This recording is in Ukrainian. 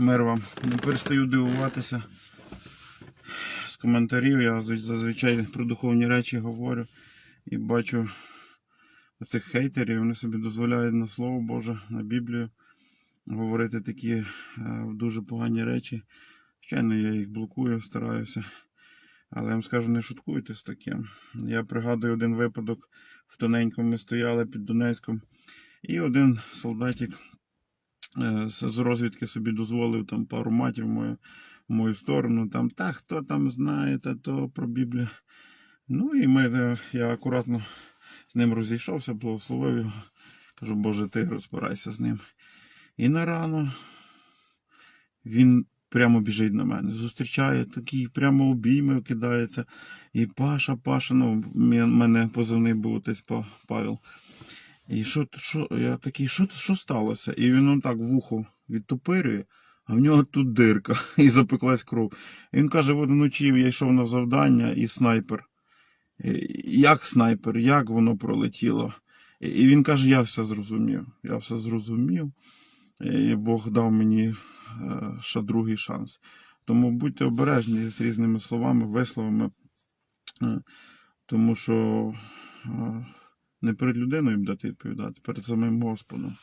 Мир вам. Не перестаю дивуватися з коментарів. Я зазвичай про духовні речі говорю і бачу оцих хейтерів, вони собі дозволяють на Слово Боже, на Біблію говорити такі е, дуже погані речі. Звичайно, я їх блокую, стараюся. Але я вам скажу, не шуткуйте з таким. Я пригадую один випадок в тоненькому ми стояли під Донецьком, і один солдатик з з розвідки собі дозволив там пару матів в мою, мою сторону. Там, та хто там знає, та то про Біблію. Ну і ми, е, я акуратно з ним розійшовся, благословив його. Кажу, Боже, ти розбирайся з ним. І на рану він прямо біжить на мене, зустрічає, такий прямо обійми кидається. І Паша, Паша, ну, мене позивний був отець Па- Павел. І що, що, я такий, що, що сталося? І він так вухо відтопирює, а в нього тут дирка, і запеклась кров. І він каже, от вночі я йшов на завдання і снайпер. «Е, Як снайпер, як воно пролетіло? І- він каже, я все зрозумів. Я все зрозумів. І Бог дав мені е, ще другий шанс. Тому будьте обережні з різними словами, висловами, е, тому що е, не перед людиною дати відповідати, перед самим Господом.